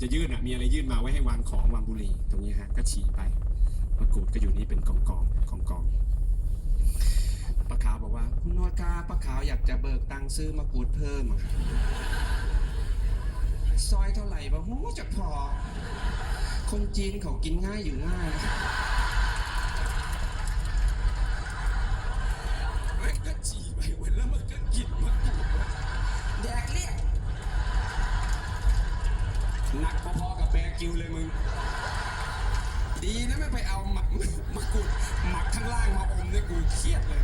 จะยื่นอะมีอะไรยื่นมาไว้ให้วางของวางบุหรี่ตรงนี้ฮะก็ฉี่ไปมะกรูดก็อยู่นี่เป็นกองกองกองกองป้าขาวบอกว่า คุณนวดกาป้าขาวอยากจะเบิกตังค์ซื้อมะกรูดเพิ่มอะซอยเท่าไหร่บ่หูจะพอ คนจีนเขากินง่ายอยู่ง่าย เอาหมักมะกรูดหมักข้างล่างมาอมเนี่ยกูเครียดเลย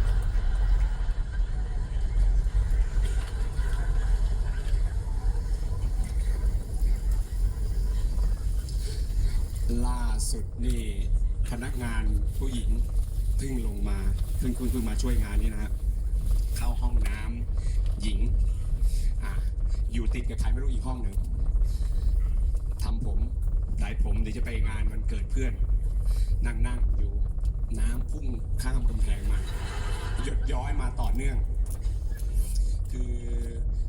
ล่าสุดนี่พนักงานผู้หญิงเพิ่งลงมาเพิ่งเพิ่งเพิ่งมาช่วยงานนี่นะครับเข้าห้องน้ำหญิงอะอยู่ติดกับใครไม่รู้อีกห้องหนึ่งทำผมไดผมเดี๋ยวจะไปงานวันเกิดเพื่อน นั่งนั่งอยู่ น้ำพุ่งข้ามกำแพงมา หยดย้อยมาต่อเนื่อง คือ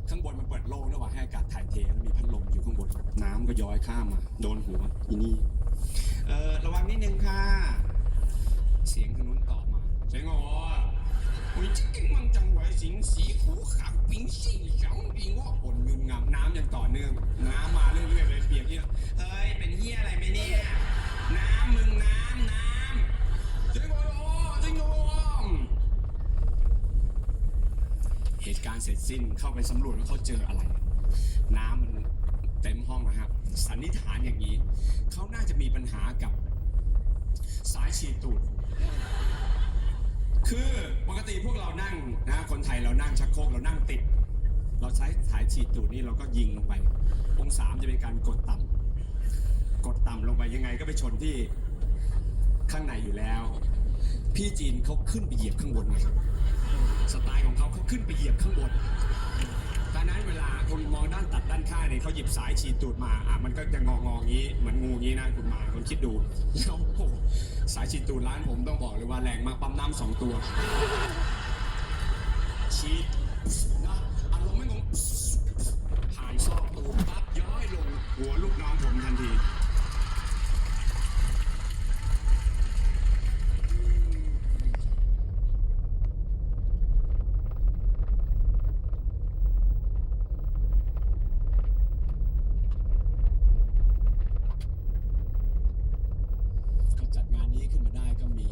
ข้างบนมันเปิดโล่งระหว่างให้อากาศถ่ายเทแล้วมีพัดลมอยู่ข้างบน น้ำก็ย้อยข้ามมา โดนหัวอีนี่ เออระวังนิดนึงค่ะ เสียงทางนู้นตอบมาเสียงอ๋อ我这个梦จังหวะสิงสีหูขับปิงสิ่งสองปิงว่าบนงึมงำน้ำยังต่อเนื่อง น้ำมาเรื่อยๆเลยเปียกเนี่ยเฮ้ย เป็นเฮียอะไรไหมเนี่ย น้ำมึงน้ำน้ำจริงโอ้จริงโอ้เหตุการณ์เสร็จสิ้นเข้าไปสำรวจว่าเขาเจออะไร น้ำมันเต็มห้องนะครับสันนิษฐานอย่างนี้ เขาน่าจะมีปัญหากับสายฉีดตูด คือปกติพวกเรานั่งนะคนไทยเรานั่งชักโครกเรานั่งติด เราใช้สายฉีดตูดนี่เราก็ยิงลงไป องศามนจะเป็นการกดต่ำ ดต่ำลงไปยังไงก็ไปชนที่ข้างในอยู่แล้ว พี่จีนเขาขึ้นไปเหยียบข้างบนไงสไตล์ของเขาเขาขึ้นไปเหยียบข้างบนดังนั้นเวลาคุณมองด้านตัดด้านข้างเนี่ยเขาหยิบสายฉีดตูดมาอะมันก็จะงองๆงี้เหมือนงูงี้นะคุณมาคุณคิดดูแล้วโอ้สายฉีดตูดร้านผมต้องบอกเลยว่าแรงมากปั๊มน้ำสองตัวฉีดนะอารมณ์ไม่งงผ่านซอกตูดปั๊บย้อยลงหัวลูกน้องผมทันที ก็จัดงานนี้ขึ้นมาได้ก็มี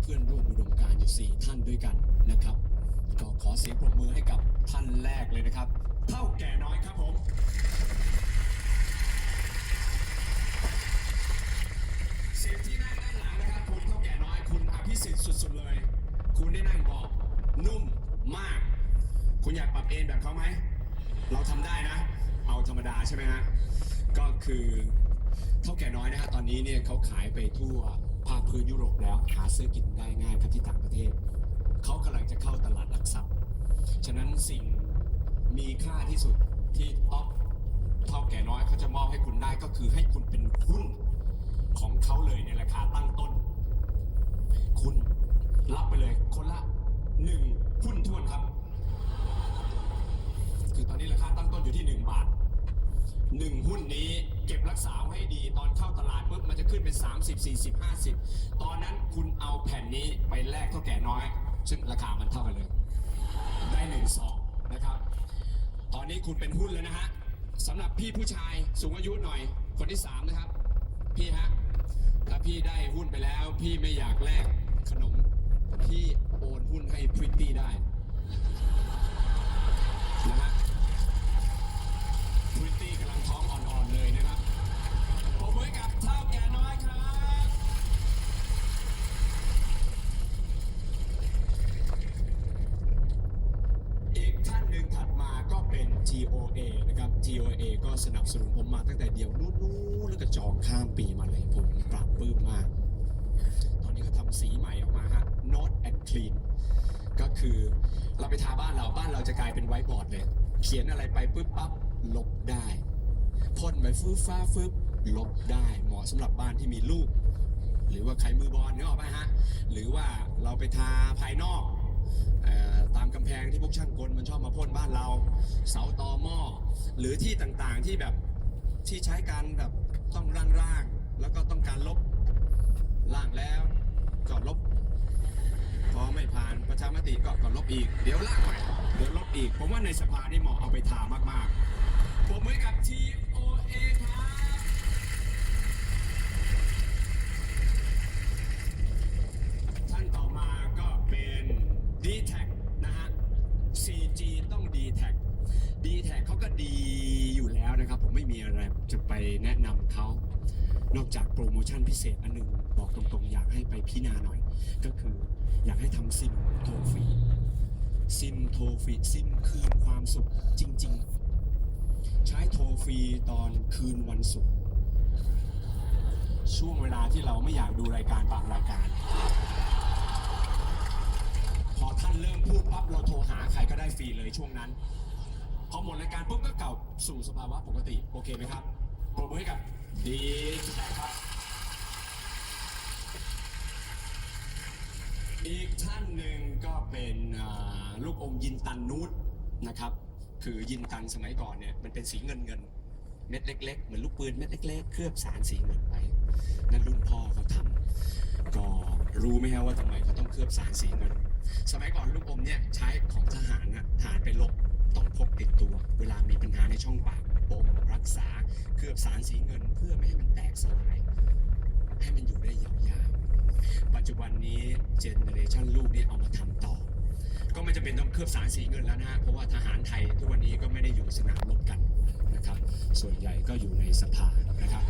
เพื่อนร่วมอุดมการณ์อยู่ 4 ท่านด้วยกันนะครับ ก็ขอเสียงปรบมือให้กับท่านแรกเลยนะครับ เท่าแก่น้อยครับผม เสียงที่นั่งด้านหลังนะครับคุณเท่าแก่น้อยคุณอภิสิทธิ์สุดๆเลย คุณได้นั่งเบอกนุ่มมาก คุณอยากปรับเอนแบบเขาไหม เราทำได้นะ เอาธรรมดาใช่ไหมฮะก็คือเท่าแก่น้อยนะฮะตอนนี้เนี่ยเขาขายไปทั่ว พื้นยุโรปแล้วหาซื้อกินได้ง่ายครับที่ต่างประเทศ เขากำลังจะเข้าตลาดหลักทรัพย์ ฉะนั้นสิ่งมีค่าที่สุดที่ท็อปเท่าแก่น้อยเขาจะมอบให้คุณได้ก็คือให้คุณเป็นหุ้นของเขาเลยในราคาตั้งต้น คุณรับไปเลยคนละหนึ่งหุ้นทวนครับ คือตอนนี้ราคาตั้งต้นอยู่ที่หนึ่งบาท หนึ่งหุ้นนี้เก็บรักษาไว้ให้ดีตอนเข้าตลาดปุ๊บมันจะ ขึ้นเป็น 30 40 50 ตอนนั้นคุณเอาแผ่นนี้ไปแลกเท่าแก่น้อย ซึ่งราคามันเท่ากันเลย ได้หนึ่งสองนะครับ ตอนนี้คุณเป็นหุ้นแล้วนะฮะสำหรับพี่ผู้ชายสูงอายุหน่อยคนที่สามนะครับ พี่ฮะถ้าพี่ได้หุ้นไปแล้ว พี่ไม่อยากแลกขนม พี่โอนหุ้นให้พริตตี้ได้นะฮะ GOA นะครับ GOA ก็สนับสนุนผมมาตั้งแต่เดียวนู้นๆแล้วก็จองข้ามปีมาเลยผมปรับปลื้มมาก ตอนนี้เขาทำสีใหม่ออกมาฮะ Note and Clean ก็คือเราไปทาบ้านเราบ้านเราจะกลายเป็นไวท์บอร์ดเลย เขียนอะไรไปปุ๊บปั๊บลบได้พ่นไปฟื้ฟ้าฟึบ ลบได้เหมาะสำหรับบ้านที่มีลูก หรือว่าใครมือบอลเนี่ยออกไหมฮะ หรือว่าเราไปทาภายนอกตามกำแพงที่พวกช่างกลมันชอบมาพ่นบ้านเรา เสาตอหม้อหรือที่ต่างๆที่แบบที่ใช้การแบบต้องร่างๆแล้วก็ต้องการลบล่างแล้วก็ลบพอไม่ผ่านประชามติก็ก็ลบอีก เดี๋ยวล่างใหม่เดี๋ยวลบอีก ผมว่าในสภานี่เหมาะเอาไปทามากๆ ผมเหมือนกับ TOA ครับ ท่านต่อมาก็เป็น d t แทนะฮะ 4G ต้อง d t แท d t แทเขาก็ดีอยู่แล้วนะครับ ผมไม่มีอะไรจะไปแนะนำเขา นอกจากโปรโม ชั่นพิเศษอันหนึ่งบอกตรงๆ อยากให้ไปพิจารณาหน่อย ก็คืออยากให้ทำซิมโทรฟรีซิมโทรฟรีซิมคืนความสุขจริง ๆ ใช้โทรฟรีตอนคืนวันศุกร์ช่วงเวลาที่เราไม่อยากดูรายการบางรายการ พอท่านเริ่มพูดปั๊บเราโทรหาใครก็ได้ฟรีเลยช่วงนั้น พอหมดรายการปุ๊บก็เก่าสู่สภาวะปกติ โอเคไหมครับปรบมือให้กับดีครับ อีกท่านหนึ่งก็เป็นลูกอมยินตันนูดนะครับ คือยินตันสมัยก่อนเนี่ยมันเป็นสีเงินเงินเม็ดเล็กๆเหมือนลูกปืนเม็ดเล็กๆ เคลือบสารสีเงินไว้นั่นรุ่นพ่อเขาทำก็รู้ไหมครับว่าทำไมเขาต้องเคลือบสารสีเงิน สมัยก่อนลูกอมเนี่ยใช้ของทหารนะทหารไปลบต้องพกติดตัว เวลามีปัญหาในช่องปากอมรักษาเคลือบสารสีเงินเพื่อไม่ให้มันแตกสลายให้มันอยู่ได้ยาวๆ ปัจจุบันนี้เจเนเรชันลูกเนี่ยเอามาทำต่อ ก็ไม่จำเป็นต้องเคลือบสารสีเงินแล้วนะฮะเพราะว่าทหารไทยทุกวันนี้ก็ไม่ได้อยู่สนามรบกันนะครับ ส่วนใหญ่ก็อยู่ในสภานะครับ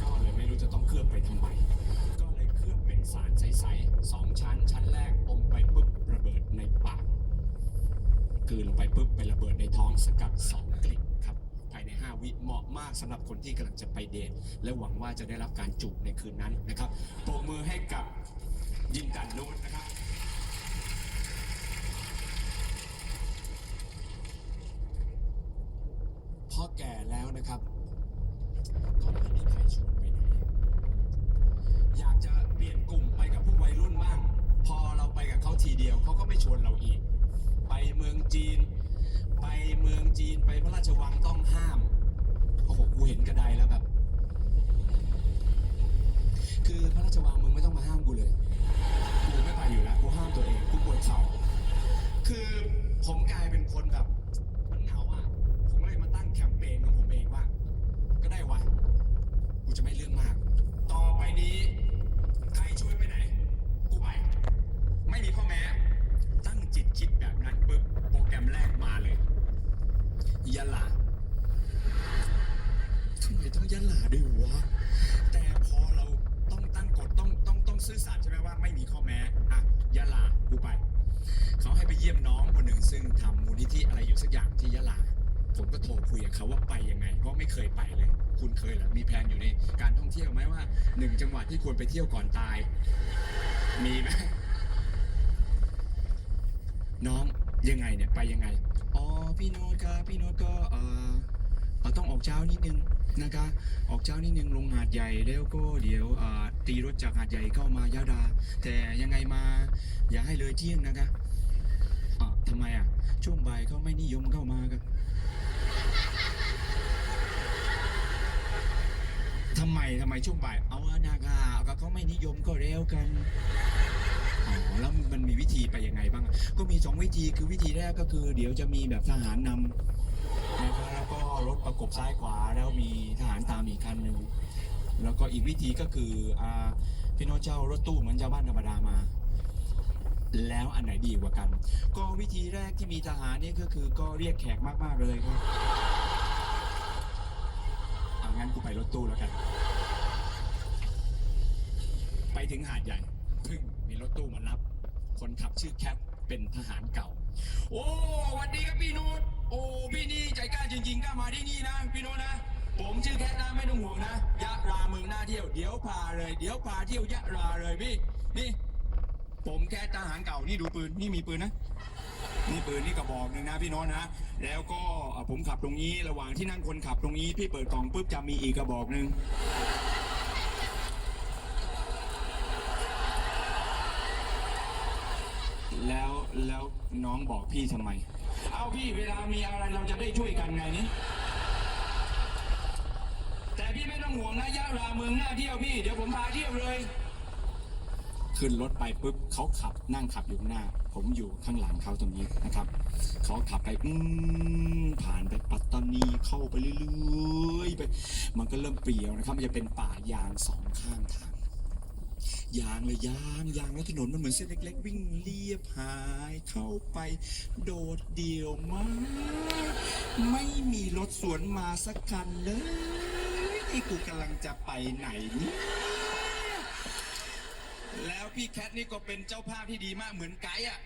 ก็เลยไม่รู้จะต้องเคลือบไปทำไม ก็เลยเคลือบเป็นสารใสๆสองชั้น ชั้นแรกอมไปปุ๊บระเบิดในปาก คือลงไปปุ๊บไประเบิดในท้องสกัดสองกลิ่น วิเหมาะมากสำหรับคนที่กำลังจะไปเดทและหวังว่าจะได้รับการจูบในคืนนั้นนะครับปรบมือให้กับยินดันนูนนะครับ พ่อแก่แล้วนะครับ ก็ไม่มีใครชวนไปไหน อยากจะเปลี่ยนกลุ่มไปกับพวกวัยรุ่นบ้าง พอเราไปกับเขาทีเดียวเขาก็ไม่ชวนเราอีก ไปเมืองจีน ไปเมืองจีนไปพระราชวังต้องห้าม โอ้โห กูเห็นกระไดแล้วแบบ คือพระราชวังมึงไม่ต้องมาห้ามกูเลย กูไม่ไปอยู่แล้ว กูห้ามตัวเอง กูปวดเข่า คือ ผมกลายเป็นคนแบบมันเหงาอะผมเลยมาตั้งแคมเปญของผมเองว่า ก็ได้วะกูจะไม่เรื่องมาก ต่อไปนี้ ใครชวนไปไหน กูไป ไม่มีข้อแม้ ตั้งจิตคิดแบบนั้นปุ๊บโปรแกรมแรกมาเลยยะลาทำไมต้องยะลาด้วยวะ แต่พอเราต้องตั้งกฎต้องต้องต้องซื่อสัตย์ใช่ไหมว่าไม่มีข้อแม้ อะยะลากูไป เยี่ยมน้องคนหนึ่งซึ่งทำมูลนิธิอะไรอยู่สักอย่างที่ยะลา ผมก็โทรคุยกับเขาว่าไปยังไง เพราะไม่เคยไปเลย คุณเคยเหรอมีแผนอยู่ในการท่องเที่ยวไหมว่าหนึ่งจังหวัดที่ควรไปเที่ยวก่อนตาย มีไหมน้องยังไงเนี่ยไปยังไงอ๋อพี่โน้ตครับพี่โน้ตก็เออเอ่อต้องออกเช้านิดนึงนะคะ ออกเช้านิดนึงลงหาดใหญ่แล้วก็เดี๋ยวเอ่อตีรถจากหาดใหญ่เข้ามายะดา แต่ยังไงมาอย่าให้เลยเที่ยงนะคะ ไมอะ ช่วงบ่ายเขาไม่นิยมเข้ามาครับทำไมทำไมช่วงบ่าย เอาอนะคาก็เขาไม่นิยมก็แล้วกันอ๋อแล้วมันมีวิธีไปยังไงบ้าง ก็มีสองวิธีคือวิธีแรกก็คือ เดี๋ยวจะมีแบบทหารนำนะครับแล้วก็รถประกบซ้ายขวาแล้วมีทหารตามอีกคันหนึ่งแล้วก็อีกวิธีก็คืออ่าพี่น้ตเจ้ารถตู้เหมือนชาวบ้านธรรมดามา แล้วอันไหนดีกว่ากัน ก็วิธีแรกที่มีทหารนี่ก็คือก็เรียกแขกมากๆเลยครับอ่างั้นกูไปรถตู้แล้วกัน ไปถึงหาดใหญ่เพึ่งมีรถตู้มารับ คนขับชื่อแคทเป็นทหารเก่า โอ้วัสดีครับพี่นุชโอ้พี่นี่ใจกล้าจริงๆกล้ามาที่นี่นะพี่นุชนะผมชื่อแคทนะไม่ต้องห่วงนะยะราเมืองน่าเที่ยวเดี๋ยวพาเลย เดี๋ยวพาเที่ยวยะราเลยพี่นี่ ผมแค่ทหารเก่านี่ดูปืนนี่มีปืนนะนี่ปืนนี่กระบอกหนึ่งนะพี่น้ตนะแล้วก็ผมขับตรงนี้ระหว่างที่นั่งคนขับตรงนี้พี่เปิดกล่องปุ๊บจะมีอีกกระบอกหนึ่งแล้วแล้วน้องบอกพี่ทำไม เอาพี่เวลามีอะไรเราจะได้ช่วยกันไงนี่แต่พี่ไม่ต้องห่วงนะยะลาเมืองหน่าเที่ยวพี่ เดี๋ยวผมพาเที่ยวเลย ขึ้นรถไปปุ๊บเขาขับนั่งขับอยู่ข้างหน้า ผมอยู่ข้างหลังเขาตรงนี้นะครับเขาขับไปอืมผ่านไปปัตตานีเข้าไปเรื่อยๆไปมันก็เริ่มเปลี่ยวนะครับ มันจะเป็นป่ายางสองข้างทางยางเลยยางยางแล้วถนนมันเหมือนเส้นเล็ก ๆ วิ่งเรียบหายเข้าไป โดดเดี่ยวมาก ไม่มีรถสวนมาสักคันเลยไอ้กูกำลังจะไปไหนเนี่ย แล้วพี่แคทนี่ก็เป็นเจ้าภาพที่ดีมากเหมือนไกด์อะ